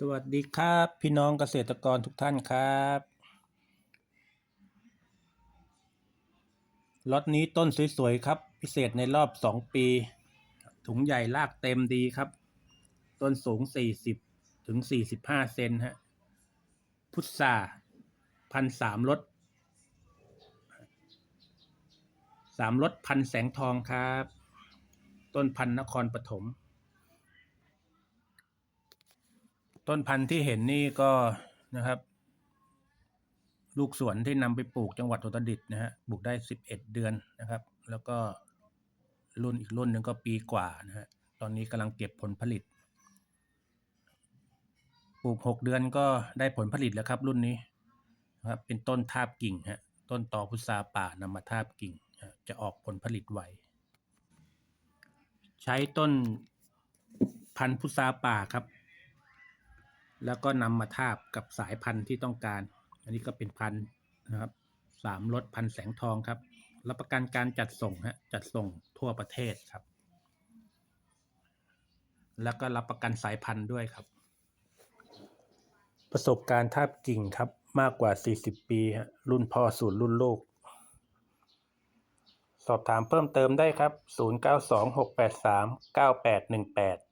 สวัสดีครับ พี่น้องเกษตรกรทุกท่านครับล็อตนี้ต้นสวยๆครับ พิเศษในรอบ 2 ปี ถุงใหญ่รากเต็มดีครับ ต้นสูง 40 ถึง 45 เซนฮะ พุทราพันสามรถสามรถพันแสงทองครับ ต้นพันนครปฐม ต้นพันธุ์ที่เห็นนี่ก็นะครับ ลูกสวนที่นำไปปลูกจังหวัดอุตรดิตถ์นะฮะปลูกได้สิบเอ็ดเดือนนะครับ แล้วก็รุ่นอีกรุ่นหนึ่งก็ปีกว่านะฮะตอนนี้กำลังเก็บผลผลิต ปลูกหกเดือนก็ได้ผลผลิตแล้วครับ รุ่นนี้นะครับเป็นต้นทาบกิ่งฮะต้นตอพุทราป่านำมาทาบกิ่งจะออกผลผลิตไวใช้ต้นพันธุ์พุทราป่าครับ แล้วก็นำมาทาบกับสายพันธุ์ที่ต้องการ อันนี้ก็เป็นพันธุ์นะครับสามรสพันธ์แสงทองครับ รับประกันการจัดส่งฮะจัดส่งทั่วประเทศครับ แล้วก็รับประกันสายพันธุ์ด้วยครับ ประสบการณ์ทาบกิ่งครับ มากกว่า 40 ปีฮะรุ่นพ่อสู่รุ่นลูก สอบถามเพิ่มเติมได้ครับ 0926839818